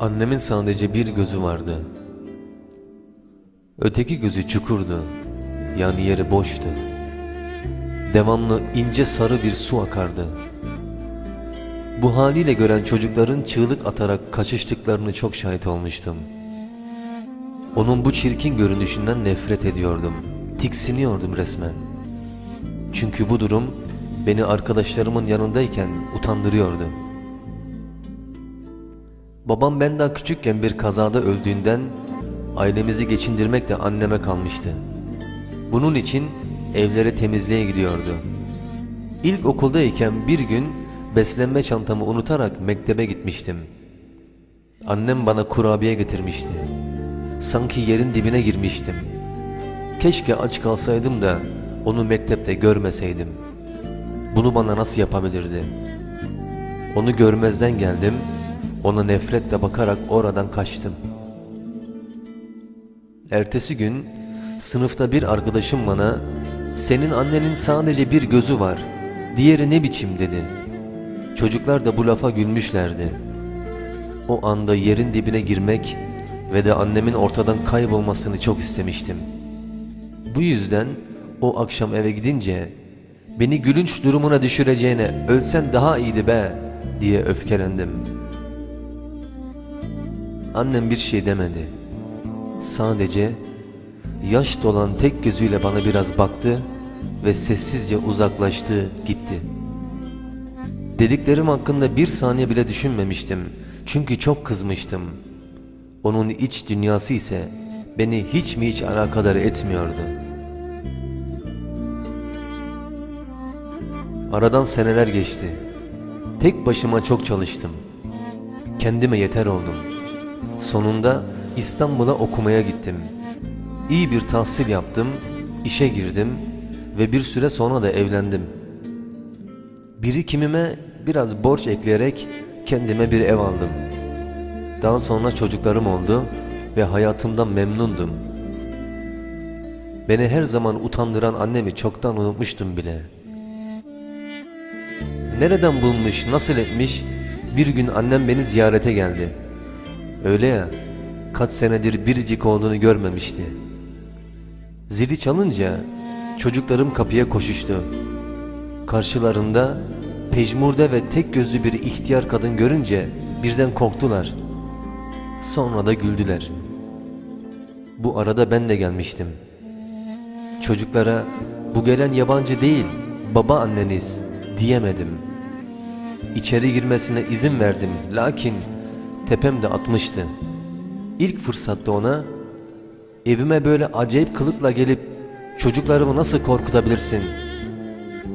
Annemin sadece bir gözü vardı. Öteki gözü çukurdu. Yani yeri boştu. Devamlı ince sarı bir su akardı. Bu haliyle gören çocukların çığlık atarak kaçıştıklarını çok şahit olmuştum. Onun bu çirkin görünüşünden nefret ediyordum. Tiksiniyordum resmen. Çünkü bu durum beni arkadaşlarımın yanındayken utandırıyordu. Babam ben daha küçükken bir kazada öldüğünden ailemizi geçindirmek de anneme kalmıştı. Bunun için evlere temizliğe gidiyordu. İlk okuldayken bir gün beslenme çantamı unutarak mektebe gitmiştim. Annem bana kurabiye getirmişti. Sanki yerin dibine girmiştim. Keşke aç kalsaydım da onu mektepte görmeseydim. Bunu bana nasıl yapabilirdi? Onu görmezden geldim, ona nefretle bakarak oradan kaçtım. Ertesi gün sınıfta bir arkadaşım bana senin annenin sadece bir gözü var, diğeri ne biçim dedi. Çocuklar da bu lafa gülmüşlerdi. O anda yerin dibine girmek ve de annemin ortadan kaybolmasını çok istemiştim. Bu yüzden o akşam eve gidince beni gülünç durumuna düşüreceğine ölsen daha iyiydi be diye öfkelendim. Annem bir şey demedi. Sadece yaş dolan tek gözüyle bana biraz baktı ve sessizce uzaklaştı gitti. Dediklerim hakkında bir saniye bile düşünmemiştim. Çünkü çok kızmıştım. Onun iç dünyası ise beni hiç mi hiç alakadar etmiyordu. Aradan seneler geçti. Tek başıma çok çalıştım. Kendime yeter oldum. Sonunda İstanbul'a okumaya gittim. İyi bir tahsil yaptım, işe girdim ve bir süre sonra da evlendim. Birikimime biraz borç ekleyerek kendime bir ev aldım. Daha sonra çocuklarım oldu ve hayatımdan memnundum. Beni her zaman utandıran annemi çoktan unutmuştum bile. Nereden bulmuş, nasıl etmiş? Bir gün annem beni ziyarete geldi. Öyle ya, kaç senedir biricik olduğunu görmemişti. Zili çalınca çocuklarım kapıya koşuştu. Karşılarında pejmurde ve tek gözlü bir ihtiyar kadın görünce birden korktular. Sonra da güldüler. Bu arada ben de gelmiştim. Çocuklara bu gelen yabancı değil, baba anneniz diyemedim. İçeri girmesine izin verdim lakin tepemde atmıştı. İlk fırsatta ona evime böyle acayip kılıkla gelip çocuklarımı nasıl korkutabilirsin?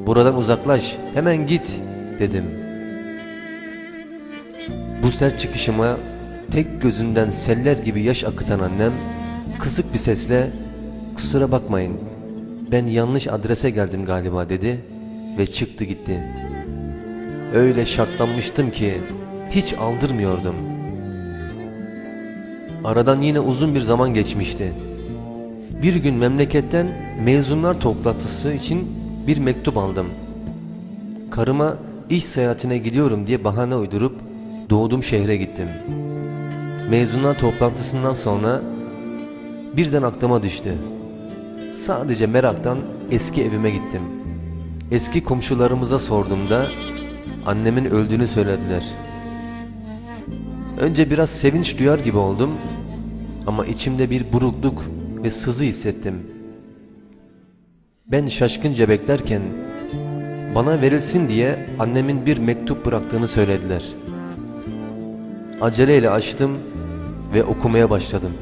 Buradan uzaklaş, hemen git dedim. Bu sert çıkışıma tek gözünden seller gibi yaş akıtan annem kısık bir sesle kusura bakmayın ben yanlış adrese geldim galiba dedi ve çıktı gitti. Öyle şartlanmıştım ki hiç aldırmıyordum. Aradan yine uzun bir zaman geçmişti. Bir gün memleketten mezunlar toplantısı için bir mektup aldım. Karıma iş seyahatine gidiyorum diye bahane uydurup doğduğum şehre gittim. Mezunlar toplantısından sonra birden aklıma düştü. Sadece meraktan eski evime gittim. Eski komşularımıza sorduğumda annemin öldüğünü söylediler. Önce biraz sevinç duyar gibi oldum ama içimde bir burukluk ve sızı hissettim. Ben şaşkınca beklerken bana verilsin diye annemin bir mektup bıraktığını söylediler. Aceleyle açtım ve okumaya başladım.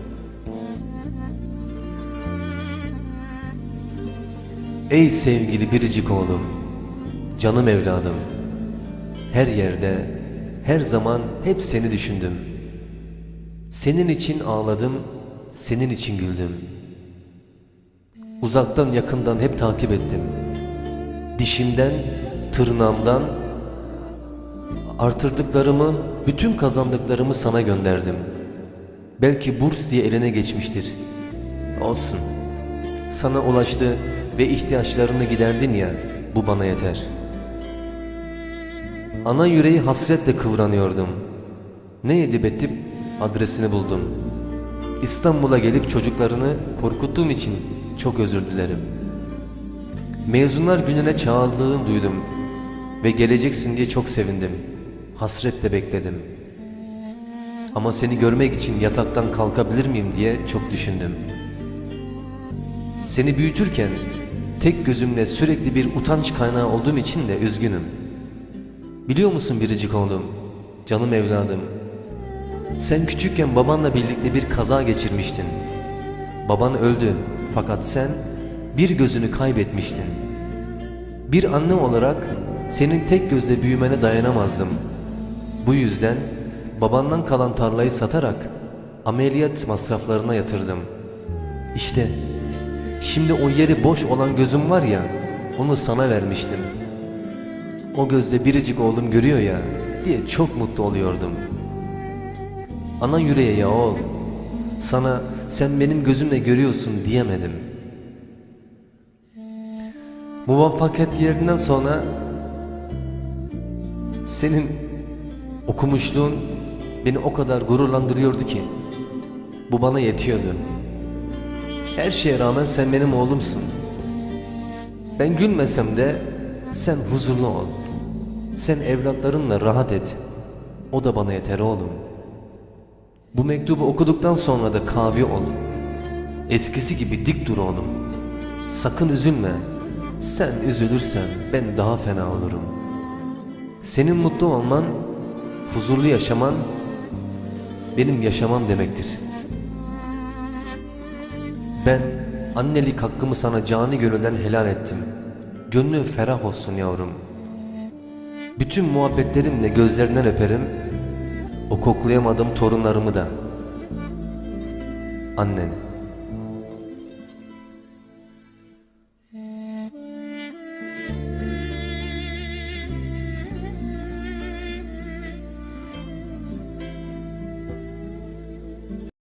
Ey sevgili biricik oğlum, canım evladım. Her yerde, her zaman hep seni düşündüm. Senin için ağladım, senin için güldüm. Uzaktan yakından hep takip ettim. Dişimden, tırnağımdan artırdıklarımı, bütün kazandıklarımı sana gönderdim. Belki burs diye eline geçmiştir. Olsun. Sana ulaştı ve ihtiyaçlarını giderdin ya, bu bana yeter. Ana yüreği hasretle kıvranıyordum. Ne edip ettim adresini buldum. İstanbul'a gelip çocuklarını korkuttuğum için çok özür dilerim. Mezunlar gününe çağrıldığını duydum ve geleceksin diye çok sevindim. Hasretle bekledim. Ama seni görmek için yataktan kalkabilir miyim diye çok düşündüm. Seni büyütürken tek gözümle sürekli bir utanç kaynağı olduğum için de üzgünüm. Biliyor musun biricik oğlum, canım evladım. Sen küçükken babanla birlikte bir kaza geçirmiştin. Baban öldü fakat sen bir gözünü kaybetmiştin. Bir anne olarak senin tek gözle büyümene dayanamazdım. Bu yüzden babandan kalan tarlayı satarak ameliyat masraflarına yatırdım. İşte şimdi o yeri boş olan gözüm var ya onu sana vermiştim. O gözle biricik oğlum görüyor ya diye çok mutlu oluyordum. Ana yüreğe ya oğul. Sana sen benim gözümle görüyorsun diyemedim. Muvaffakiyetlerinden sonra senin okumuşluğun beni o kadar gururlandırıyordu ki bu bana yetiyordu. Her şeye rağmen sen benim oğlumsun. Ben gülmesem de sen huzurlu ol. Sen evlatlarınla rahat et. O da bana yeter oğlum. Bu mektubu okuduktan sonra da kavi ol. Eskisi gibi dik dur oğlum. Sakın üzülme. Sen üzülürsen ben daha fena olurum. Senin mutlu olman, huzurlu yaşaman benim yaşamam demektir. Ben annelik hakkımı sana cani gönülden helal ettim. Gönlün ferah olsun yavrum. Bütün muhabbetlerimle gözlerinden öperim. O koklayamadığım torunlarımı da. Annen.